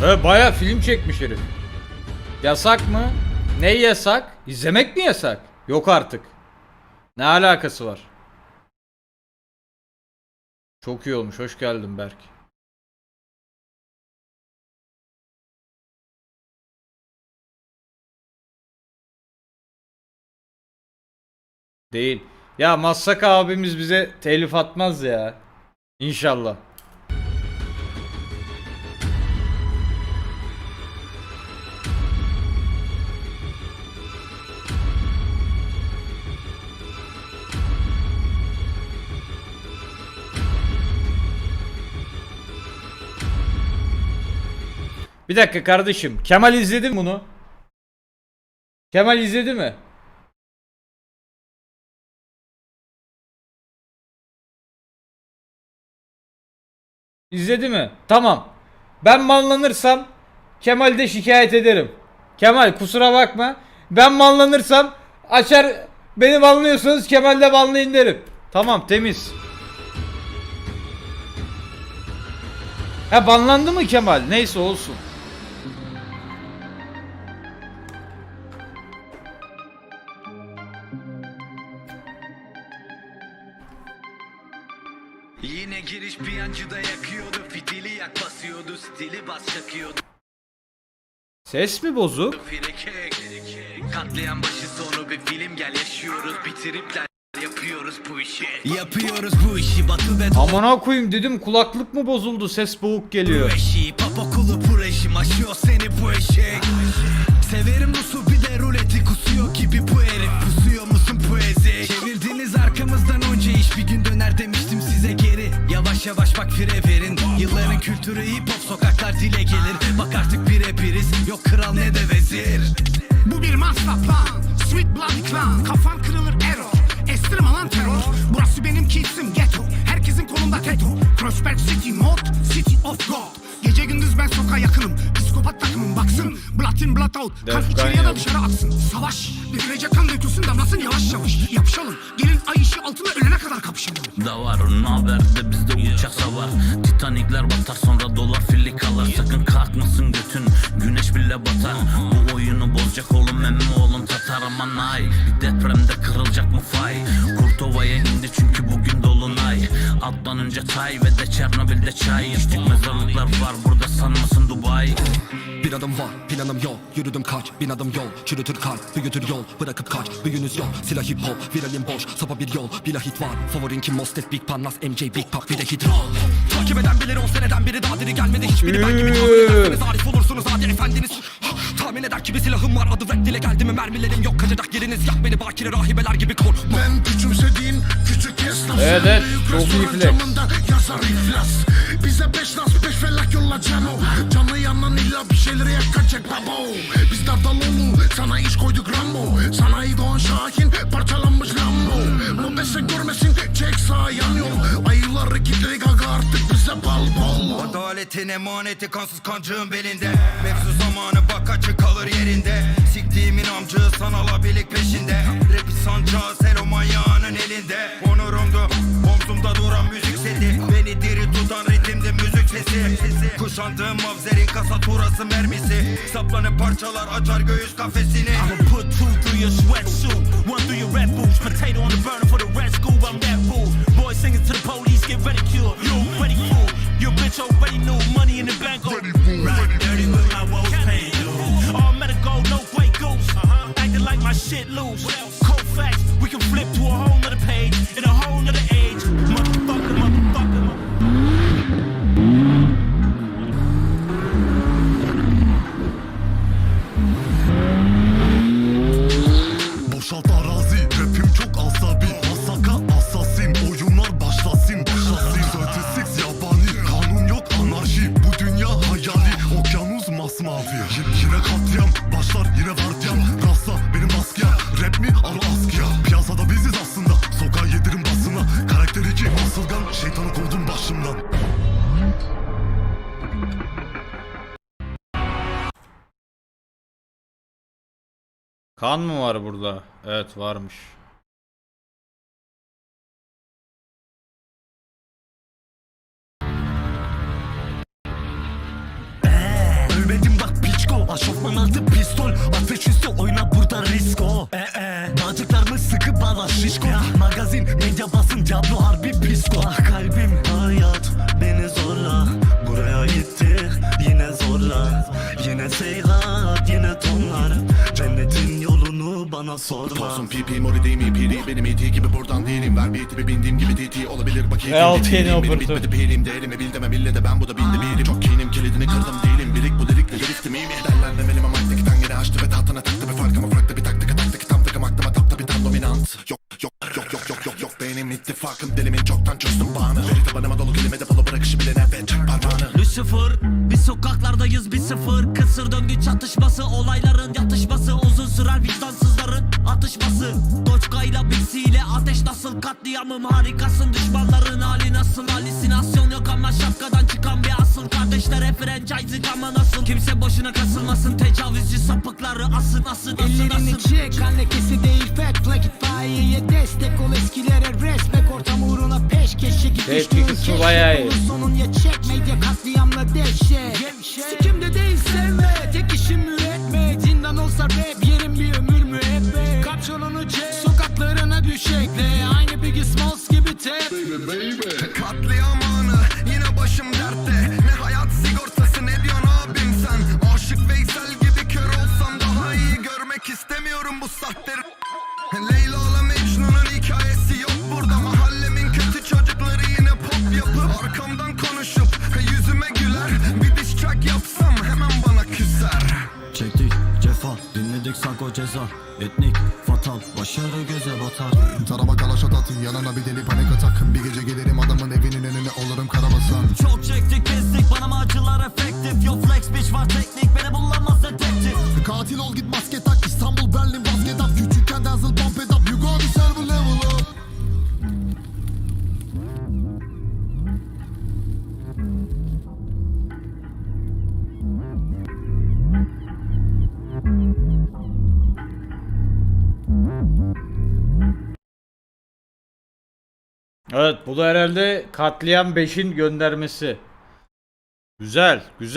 He baya film çekmiş herif. Yasak mı? Ne yasak? İzlemek mi yasak? Yok artık. Ne alakası var? Çok iyi olmuş. Hoş geldin Berk. Değil. Ya Massaka abimiz bize telif atmaz ya. İnşallah. Bir dakika kardeşim. Kemal izledi mi bunu? Kemal izledi mi? İzledi mi? Tamam. Ben banlanırsam Kemal'de şikayet ederim. Kemal kusura bakma. Ben banlanırsam açar beni banlıyorsanız Kemal'de banlayın derim. Tamam temiz. Ha banlandı mı Kemal? Neyse olsun. Yakıyordu Fitili yak basıyordu Stili bas çakıyordu Ses mi bozuk? Frikek Katlayan başı sonu bir film gel yaşıyoruz Bitiripler yapıyoruz bu işi Yapıyoruz bu işi batı ve Amına koyayım dedim kulaklık mı bozuldu? Ses boğuk geliyor. eşi Pop okulu bu rejim aşıyor seni bu eşek Severim Rus'u bir de ruleti kusuyor gibi bu herif Yavaş yavaş bak fire verin Yılların kültürü hip hop sokaklar dile gelir. Bak artık birebiriz yok kral ne de vezir. Bu bir master plan Sweet bloody clan. Kafan kırılır error Estirme lan terör Burası benim kisim ghetto. Herkesin kolunda teto. Crossback city mod City of God. Gece gündüz ben sokağa yakınım. Psikopat takımım baksın. Blood in blood out. Kan içeriye de yazmış. dışarı atsın Savaş Dökülecek kan dökülsün damlasın yavaş yavaş. Yapışalım. Gelin ay ışığı altında ölene kadar kapışalım. Da var Naber'de bizde uçak savar Titanikler batar sonra dolar filli kalır. Sakın kalkmasın götün güneş bile batar. Bu oyunu bozacak oğlum emmi oğlum Tatar. Aman ay depremde kırılacak mı fay? Kurtova'ya indi çünkü bugün dolunay Alttan önce tay ve de Çernobil'de çay İçtik. Mezarlıklar var burada sanmasın Dubai. Bir adım var planım yok Yürüdüm kaç bin adım yol. Çürütür kalp büyütür yol. Bırakıp kaç büyünüz yok. Silah hip hop viralim boş. Sapa bir yol bir hit var. Favorin kim? Mostet Big Pan Nas MJ Big Pop bir de hit roll. Takip eden bilir on seneden biri daha diri gelmedi. Hiçbiri ben gibi tahmin ederseniz Arif olursunuz. Hadi efendiniz Tahmin eder ki bir silahım var. Adı rap dile geldi mi mermilerim yok. Kaçacak yeriniz yak beni bakire rahibeler gibi korkma Ben küçümsediğin küçük esnaf Evet, Çok iyi flex. yazar iflas. Bize beş nas beş felak yolla cano. Canı yanan illa bir şeyleri yakacak babo Biz Dardaloğlu sana iş koyduk Rambo. Sanayi Doğan Şahin parçalanmış Adaletin emaneti kansız kancığın belinde. Mevzu zamanı bak açık kalır yerinde. Siktiğimin amcığı sanal abilik peşinde. Rapi sancağı selo manyağının elinde. Onurumdu omzumda duran müzik seti Beni diri tutan ritimdi müzik sesi. Kuşandığım mavzerin kasaturası mermisi. Saplanıp parçalar açar göğüs kafesini. I'ma put two through your sweatsuit, one through your red boots. Potato on the burner for the red school. I'm that rude. Boys singing to the police, get ridiculed. You in the bank. Oh, right, dirty with my woes paid. All medical, no Grey Goose. Acting like my shit loose. Kan mı var burada? Evet varmış. Şofman altı pistol. Ateş üstü oyna burada risko. Ee Bağcıklarımı sıkı bağla şişko. Magazin medya basın Diablo harbi pisko. Ah kalbim hayat beni zorla. Buraya gitti yine zorla. Yine seyhat bana sorma Olsun PP mori değil mi piri Benim ET gibi buradan değilim Ver bir tipi bindiğim gibi DT olabilir bakayım Ve altı Benim bitmedi pilim değerimi bil demem ille de ben bu da bildi birim Çok kinim kilidini kırdım değilim Birik bu lirikle liriktim iyi mi? Derler demelime ten yine açtı ve tahtına taktı bir farkımı farklı bir taktik taktı ki tam takım aklıma taptı bir tam dominant Yok yok yok yok yok yok yok benim ittifakım dilimin çoktan çözdüm bağını Veri tabanıma dolu kelime depolu bırakışı bile evet çek parmağını Lucifer Biz sokaklardayız bir sıfır Kısır döngü çatışması Olayların yatışması Uzun sürer vicdansızların atışması. Doçka ile Bixi ile ateş nasıl? Katliamım harikasın. Düşmanların hali nasıl? Halüsinasyon yok ama şapkadan çıkan bir asıl. Kardeşlere franchise ama nasıl? Kimse boşuna kasılmasın. Tecavüzcü sapıkları asın asın asın Ellerini asın. çek kan lekesi değil fat Flag it fire'ye destek ol eskilere. Respect Ortam uğruna peşkeş çekip Evet, düştüğün kısmı keşke bayağı iyi. Sonun ya çek medya katliamla dehşet. Sikimde değil ol git maske tak İstanbul Berlin basket up Küçükken dazzle pump it up You go deserve a level up Evet bu da herhalde katliam 5'in göndermesi. Güzel güzel.